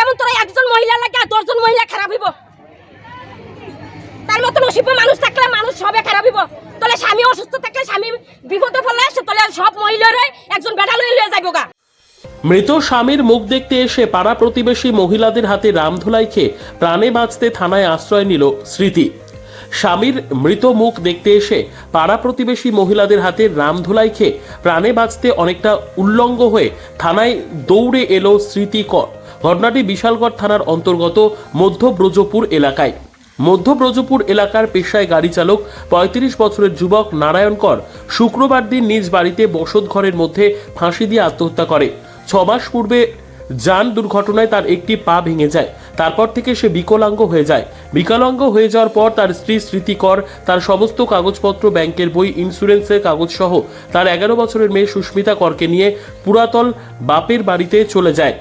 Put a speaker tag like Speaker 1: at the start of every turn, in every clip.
Speaker 1: এমন তোরা একজন মহিলা লাগে আর দশজন মহিলা খারাপ হইব। তার মতন অসিব মানুষ থাকলে মানুষ সবে খারাপ হইব। তাহলে স্বামী অসুস্থ থাকলে স্বামী বিপদে আসে তাহলে সব মহিলারে একজন বেটা লই লয়ে যাইব গা।
Speaker 2: মৃত স্বামীর মুখ দেখতে এসে পাড়া প্রতিবেশী মহিলাদের হাতে রামধুলাই খেয়ে প্রাণে বাঁচতে থানায় আশ্রয় নিল স্মৃতি। স্বামীর মৃত মুখ দেখতে এসে পাড়া প্রতিবেশী মহিলাদের হাতে রামধুলাই খেয়ে প্রাণে বাঁচতে অনেকটা উল্লঙ্গ হয়ে থানায় দৌড়ে এলো স্মৃতিকর। ঘটনাটি বিশালগড় থানার অন্তর্গত মধ্য ব্রজপুর এলাকায়। মধ্য ব্রজপুর এলাকার পেশায় গাড়ি চালক পঁয়ত্রিশ বছরের যুবক নারায়ণ কর শুক্রবার দিন নিজ বাড়িতে বসত ঘরের মধ্যে ফাঁসি দিয়ে আত্মহত্যা করে। ছ মাস পূর্বে যান দুর্ঘটনায় তার একটি পা ভেঙে যায়। তারপর থেকে সে বিকলাঙ্গ হয়ে যায়। বিকলাঙ্গ হয়ে যাওয়ার পর তার স্ত্রী স্মৃতিকর তার সমস্ত কাগজপত্র, ব্যাংকের বই ইন্স্যুরেন্সের কাগজ সহ তার এগারো বছরের মেয়ে সুস্মিতা করকে নিয়ে পুরাতল বাপের বাড়িতে চলে যায়।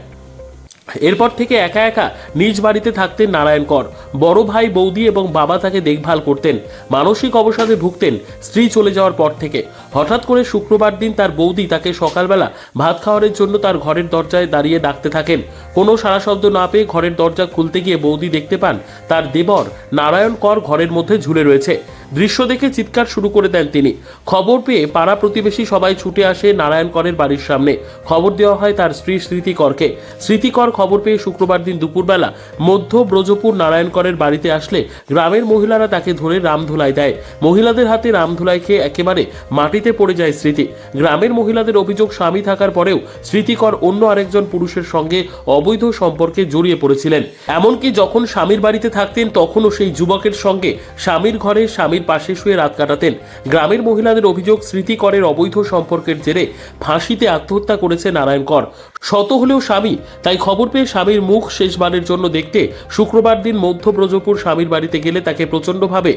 Speaker 2: এরপর থেকে একা একা নিজ বাড়িতে থাকতেন নারায়ণ কর। বড় ভাই, বৌদি এবং বাবা তাকে দেখভাল করতেন। মানসিক অবসাদে ভুগতেন স্ত্রী চলে যাওয়ার পর থেকে। হঠাৎ করে শুক্রবার দিন তার বৌদি তাকে সকালবেলা ভাত খাওয়ারের জন্য তার ঘরের দরজায় দাঁড়িয়ে ডাকতে থাকেন। কোনো সারা শব্দ না পেয়ে ঘরের দরজা খুলতে গিয়ে বৌদি দেখতে পান তার দেবর নারায়ণ কর ঘরের মধ্যে ঝুলে রয়েছে। দৃশ্য দেখে চিৎকার শুরু করে দেন তিনি। খবর পেয়ে পাড়া প্রতিবেশী সবাই ছুটে আসে নারায়ণ করের বাড়ির সামনে। খবর দেওয়া হয় তার স্ত্রী স্মৃতিকরকে। স্মৃতিকর খবর পেয়ে শুক্রবার দিন দুপুরবেলা মধ্য ব্রজপুর নারায়ণ করের বাড়িতে আসলে গ্রামের মহিলারা তাকে ধরে রামধুলাই দেয়। মহিলাদের হাতে রামধুলাই খেয়ে একেবারে মাটিতে পড়ে যায় স্মৃতি। গ্রামের মহিলাদের অভিযোগ স্বামী থাকার পরেও স্মৃতিকর অন্য আরেকজন পুরুষের সঙ্গে অবৈধ সম্পর্কে জড়িয়ে পড়েছিলেন। এমনকি যখন স্বামীর বাড়িতে থাকতেন, তখনও সেই যুবকের সঙ্গে স্বামীর ঘরে স্বামীর পাশে শুয়ে রাত কাটাতেন। গ্রামের মহিলাদের অভিযোগ স্মৃতিকরের অবৈধ সম্পর্কের জেরে ফাঁসিতে আত্মহত্যা করেছে নারায়ণ কর। শত হলেও স্বামী, তাই খবর পেয়ে স্বামীর মুখ শেষবারের জন্য দেখতে শুক্রবার দিন মধ্য ব্রজপুর স্বামীর বাড়িতে গেলে তাকে প্রচণ্ডভাবে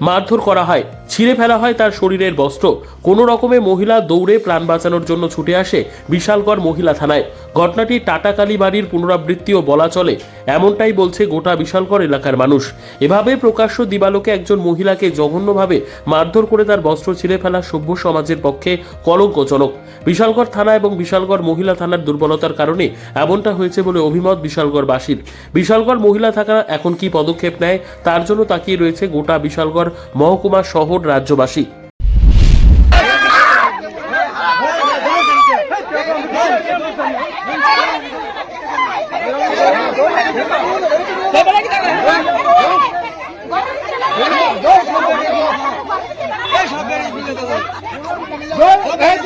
Speaker 2: মারধর করা হয়। ছিঁড়ে ফেলা হয় তার শরীরের বস্ত্র। কোনো রকমে মহিলা দৌড়ে প্রাণ বাঁচানোর জন্য ছুটে আসে বিশালগড় মহিলা থানায়। ঘটনাটি টাটাকালী বাড়ির পুনরাবৃত্তিও বলা চলে। এমনটাই বলছে গোটা বিশালগড় এলাকার মানুষ। এভাবে প্রকাশ্য দিবালোকে একজন মহিলাকে জঘন্যভাবে মারধর করে তার বস্ত্র ছিঁড়ে ফেলা সভ্য সমাজের পক্ষে কলঙ্কজনক। বিশালগড় থানা এবং বিশালগড় মহিলা থানার দুর্বলতার কারণে এমনটা হয়েছে বলে অভিমত বিশালগড়বাসীর। বিশালগড় মহিলা থানা এখন কি পদক্ষেপ নেয়, তার জন্য তাকিয়ে রয়েছে গোটা বিশালগড় মহকুমা শহর রাজ্যবাসী।
Speaker 1: হ্যাঁ,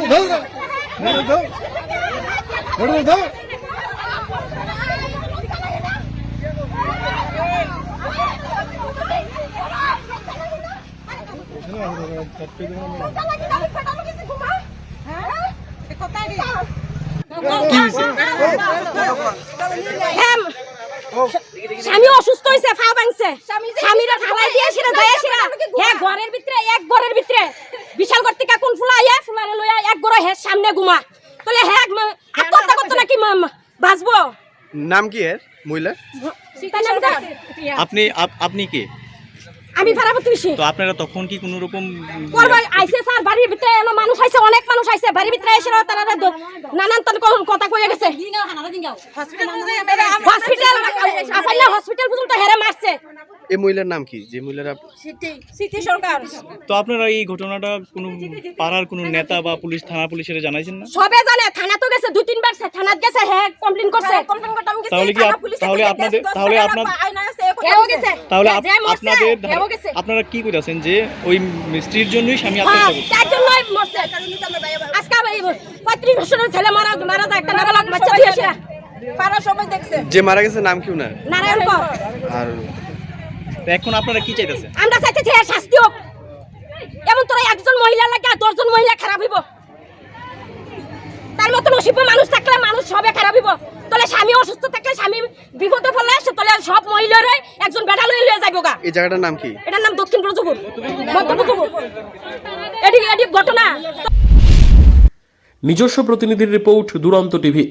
Speaker 1: স্বামী অসুস্থ হয়েছে ফা ভাঙছে। স্বামীরা থানায় দিয়ে সেটা যায় সেটা হ্যাঁ ঘরের ভিতরে এক ঘরের ভিতরে। বিশাল ঘর থেকে কোন ফুলা আইয়া ফুলারে লইয়া এক ঘরে হ্যাঁ সামনে ঘুমা। তাহলে হ্যাঁ আত্মহত্যা করতো নাকি বাঁচবো?
Speaker 3: নাম কি এর মহিলা?
Speaker 4: আপনি আপনি কে?
Speaker 1: আমি ভাড়া প্রতিবেশী
Speaker 4: তো আপনারা তখন কি কোনো রকম
Speaker 1: করবাই আইছে স্যার বাড়ির ভিতরে এলো মানুষ আইছে অনেক মানুষ আইছে বাড়ির ভিতরে এসে তারা নানান তন কথা কইয়া গেছে হসপিটাল হসপিটাল পর্যন্ত হেরে মারছে
Speaker 3: এই মহিলার নাম কি? যে মহিলার
Speaker 1: সরকার।
Speaker 4: তো আপনারা এই ঘটনাটা কোনো পাড়ার কোনো নেতা বা পুলিশ থানা পুলিশের জানাইছেন না?
Speaker 1: সবে জানে থানা তো গেছে দুই তিনবার সে থানাত গেছে হ্যাঁ কমপ্লেন করছে। কমপ্লেন করতে আমি
Speaker 4: তাহলে কি তাহলে আপনাদের তাহলে আপনার তাহলে
Speaker 1: যে
Speaker 4: আপনাদের আপনারা কি কইতাছেন যে ওই স্ত্রীর জন্যই স্বামী
Speaker 1: হ্যাঁ
Speaker 4: আত্মহত্যা করছে?
Speaker 1: তার জন্যই মরছে। আজকে আবার এই বছরের ছেলে মারা মারা যায় একটা নাবালক বাচ্চা দিয়েছে পাড়া সবাই দেখছে।
Speaker 3: যে মারা গেছে নাম কি না
Speaker 1: নারায়ণ কর।
Speaker 3: আর
Speaker 4: এখন আপনারা কি চাইতেছেন?
Speaker 1: আমরা চাইতেছি এর শাস্তি হোক। এমন তোরা একজন মহিলা লাগে আর দশজন মহিলা খারাপ হইব। তার মতন অসিব মানুষ থাকলে মানুষ সবে খারাপ হইব। তাহলে স্বামী অসুস্থ থাকলে স্বামী বিপদে ফেলে আসে তাহলে সব মহিলারে একজন বেটা লই লয়ে যাইব গা।
Speaker 3: এই জায়গাটার নাম কি?
Speaker 1: এটার নাম দক্ষিণ ব্রজপুর। এটি এটি ঘটনা।
Speaker 2: নিজস্ব প্রতিনিধির রিপোর্ট দুরন্ত টিভি।